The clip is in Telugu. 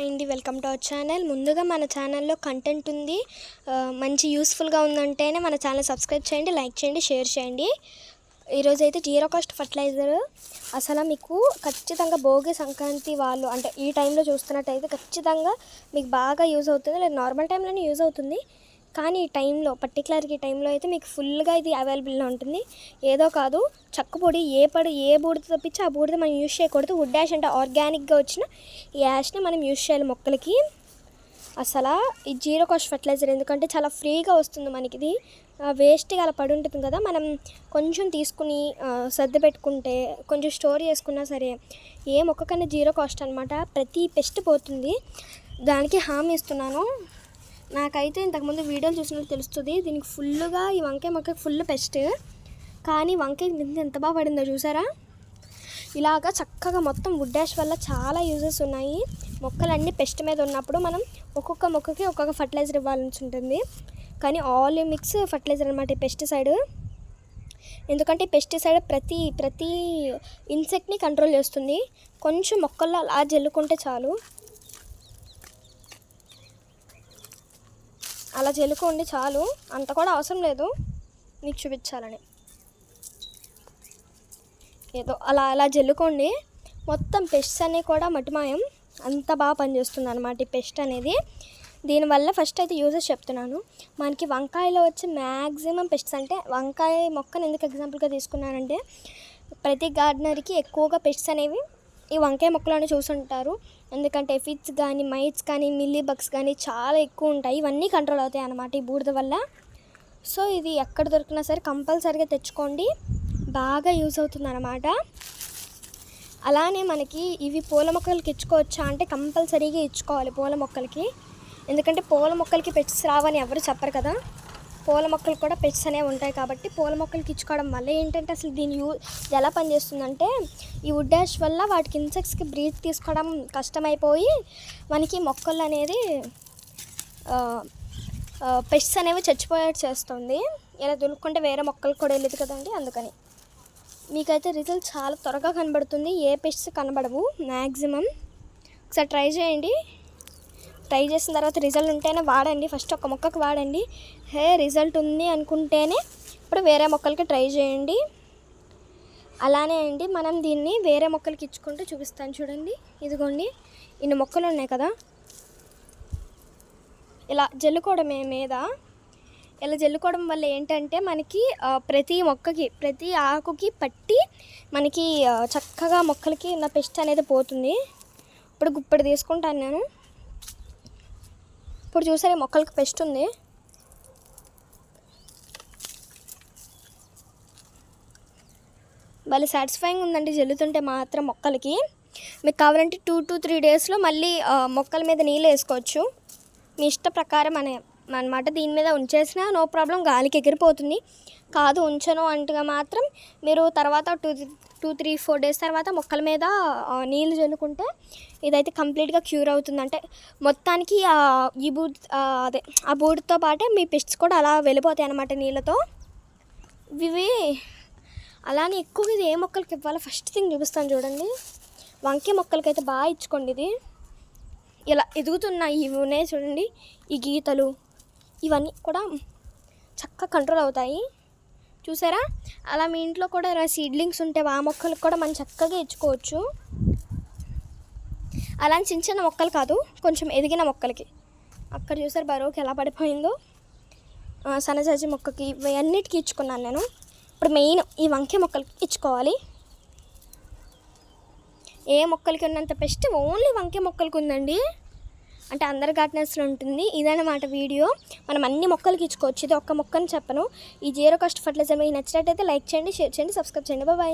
అండి వెల్కమ్ టు అవర్ ఛానల్. ముందుగా మన ఛానల్లో కంటెంట్ ఉంది. మంచి యూస్ఫుల్గా ఉందంటేనే మన ఛానల్ సబ్స్క్రైబ్ చేయండి లైక్ చేయండి షేర్ చేయండి. ఈరోజు అయితే జీరో కాస్ట్ ఫర్టిలైజర్. అసలు మీకు ఖచ్చితంగా భోగి సంక్రాంతి వాళ్ళు అంటే ఈ టైంలో చూస్తున్నట్టయితే ఖచ్చితంగా మీకు బాగా యూజ్ అవుతుంది. లేదా నార్మల్ టైంలోనే యూజ్ అవుతుంది. కానీ ఈ టైంలో పర్టికులర్గా ఈ టైంలో అయితే మీకు ఫుల్గా ఇది అవైలబుల్లో ఉంటుంది. ఏదో కాదు చక్క పొడి ఏ పడి ఏ బూడిద తప్పించి ఆ బూడిద మనం యూజ్ చేయకూడదు. వుడ్ యాష్ అంటే ఆర్గానిక్గా వచ్చిన ఈ యాష్ని మనం యూజ్ చేయాలి మొక్కలకి. అసలు ఈ జీరో కాస్ట్ ఫర్టిలైజర్ ఎందుకంటే చాలా ఫ్రీగా వస్తుంది మనకి ఇది వేస్ట్గా అలా పడి ఉంటుంది కదా మనం కొంచెం తీసుకుని సర్ది పెట్టుకుంటే కొంచెం స్టోర్ చేసుకున్నా సరే ఏ మొక్కకన్నా జీరో కాస్ట్ అనమాట ప్రతి పెస్ట్ పోతుంది. దానికి హామీ ఇస్తున్నాను. నాకైతే ఇంతకుముందు వీడియోలు చూసినట్టు తెలుస్తుంది. దీనికి ఫుల్గా ఈ వంకాయ మొక్కకి ఫుల్ పెస్ట్. కానీ వంకాయ ఎంత బాగా పడిందో చూసారా? ఇలాగా చక్కగా మొత్తం వుడ్ డాష్ వల్ల చాలా యూజెస్ ఉన్నాయి. మొక్కలన్నీ పెస్ట్ మీద ఉన్నప్పుడు మనం ఒక్కొక్క మొక్కకి ఒక్కొక్క ఫర్టిలైజర్ ఇవ్వాల్సి ఉంటుంది. కానీ ఆల్ మిక్స్ ఫర్టిలైజర్ అనమాట ఈ పెస్టిసైడ్ ఎందుకంటే పెస్టిసైడ్ ప్రతి ప్రతి ఇన్సెక్ట్ని కంట్రోల్ చేస్తుంది. కొంచెం మొక్కల్లో అలా జల్లుకుంటే చాలు. అలా జల్లుకోండి చాలు. అంత కూడా అవసరం లేదు. మీకు చూపించాలని. ఏదో అలా అలా జల్లుకోండి మొత్తం పెస్ట్ అన్నీ కూడా మటుమాయం అంత బాగా పనిచేస్తుంది అనమాట ఈ పెస్ట్ అనేది. దీనివల్ల ఫస్ట్ అయితే యూజెస్ చెప్తున్నాను. మనకి వంకాయలో వచ్చే మ్యాక్సిమం పెస్ట్స్ అంటే వంకాయ మొక్కను ఎందుకు ఎగ్జాంపుల్గా తీసుకున్నానంటే ప్రతి గార్డెనర్కి ఎక్కువగా పెస్ట్స్ అనేవి ఈ వంకాయ మొక్కలను చూసుంటారు. ఎందుకంటే ఫిట్స్ కానీ మైట్స్ కానీ మిల్లీ బగ్స్ కానీ చాలా ఎక్కువ ఉంటాయి. ఇవన్నీ కంట్రోల్ అవుతాయి అన్నమాట ఈ బూడిద వల్ల. సో ఇది ఎక్కడ దొరికినా సరే కంపల్సరీగా తెచ్చుకోండి. బాగా యూజ్ అవుతుంది అన్నమాట అలానే మనకి ఇవి పూల మొక్కలకి ఇచ్చుకోవచ్చా అంటే కంపల్సరీగా ఇచ్చుకోవాలి పూల మొక్కలకి. ఎందుకంటే పూల మొక్కలకి పెట్స్ రావని ఎవరు చెప్పరు కదా. పూల మొక్కలు కూడా పెట్స్ అనేవి ఉంటాయి కాబట్టి పూల మొక్కలకి ఇచ్చుకోవడం వల్ల ఏంటంటే అసలు దీని యూ ఎలా పనిచేస్తుందంటే ఈ వుడ్ డాష్ వల్ల వాటికి ఇన్సెక్ట్స్కి బ్రీత్ తీసుకోవడం కష్టమైపోయి మనకి మొక్కలు అనేది పెస్ట్స్ అనేవి చచ్చిపోయేట్టు చేస్తుంది. ఇలా దులుపుకుంటే వేరే మొక్కలు కూడా వెళ్ళదు కదండి అందుకని. మీకైతే రిజల్ట్ చాలా త్వరగా కనబడుతుంది. ఏ పెస్ట్స్ కనబడవు. మ్యాక్సిమం ఒకసారి ట్రై చేయండి. ట్రై చేసిన తర్వాత రిజల్ట్ ఉంటేనే వాడండి. ఫస్ట్ ఒక మొక్కకి వాడండి. హే రిజల్ట్ ఉంది అనుకుంటేనే ఇప్పుడు వేరే మొక్కలకి ట్రై చేయండి. అలానే అండి మనం దీన్ని వేరే మొక్కలకి ఇచ్చుకుంటూ చూపిస్తాను చూడండి. ఇదిగోండి ఇన్ని మొక్కలు ఉన్నాయి కదా. ఇలా జల్లుకోవడమే మీద ఇలా జల్లుకోవడం వల్ల ఏంటంటే మనకి ప్రతి మొక్కకి ప్రతి ఆకుకి పట్టి మనకి చక్కగా మొక్కలకి ఉన్న పెస్ట్ అనేది పోతుంది. ఇప్పుడు గుప్పడి తీసుకుంటాను నేను. ఇప్పుడు చూసారు ఈ మొక్కలకి పెస్ట్ ఉంది. భలే సాటిస్ఫైయింగ్ ఉందండి జల్లుతుంటే మాత్రం మొక్కలకి. మీకు కావాలంటే టూ టు త్రీ డేస్లో మళ్ళీ మొక్కల మీద నీళ్ళు వేసుకోవచ్చు. మీ ఇష్ట ప్రకారం అనే అనమాట దీని మీద ఉంచేసినా నో ప్రాబ్లం గాలికి ఎగిరిపోతుంది. కాదు ఉంచను అంటగా మాత్రం మీరు తర్వాత two two three four days తర్వాత మొక్కల మీద నీళ్ళు చల్లుకుంటే ఇదైతే కంప్లీట్గా క్యూర్ అవుతుంది. అంటే మొత్తానికి ఈ బూడ్ అదే ఆ బూడితో పాటే మీ పెస్ట్స్ కూడా అలా వెళ్ళిపోతాయి అన్నమాట నీళ్ళతో. ఇవి అలానే ఎక్కువగా ఇది ఏ మొక్కలకి ఇవ్వాలో ఫస్ట్ థింగ్ చూపిస్తాను చూడండి. వంకే మొక్కలకైతే బాగా ఇచ్చుకోండి ఇది. ఇలా ఎదుగుతున్నాయి ఇవి ఉన్నాయి చూడండి ఈ గీతలు ఇవన్నీ కూడా చక్కగా కంట్రోల్ అవుతాయి. చూసారా? అలా మీ ఇంట్లో కూడా ఇలా సీడ్లింగ్స్ ఉంటే ఆ మొక్కలకు కూడా మనం చక్కగా ఇచ్చుకోవచ్చు. అలా చిన్న చిన్న మొక్కలు కాదు కొంచెం ఎదిగిన మొక్కలకి. అక్కడ చూసారు బరువుకి ఎలా పడిపోయిందో? సన్నజాజి మొక్కకి ఇవన్నిటికీ ఇచ్చుకున్నాను నేను. ఇప్పుడు మెయిన్ ఈ వంకాయ మొక్కలకి ఇచ్చుకోవాలి. ఏ మొక్కలకి ఉన్నంత పెస్ట్ ఓన్లీ వంకాయ మొక్కలకి ఉందండి. అంటే అందరి గార్డెనర్స్లో ఉంటుంది. ఇదన్నమాట వీడియో. మనం అన్ని మొక్కలకి ఇచ్చుకోవచ్చు. ఇది ఒక్క మొక్కని చెప్పను. ఈ జీరో కాస్ట్ ఫర్టిలైజర్ మీకు నచ్చినట్టయితే లైక్ చేయండి షేర్ చేయండి సబ్స్క్రైబ్ చేయండి. బాయ్.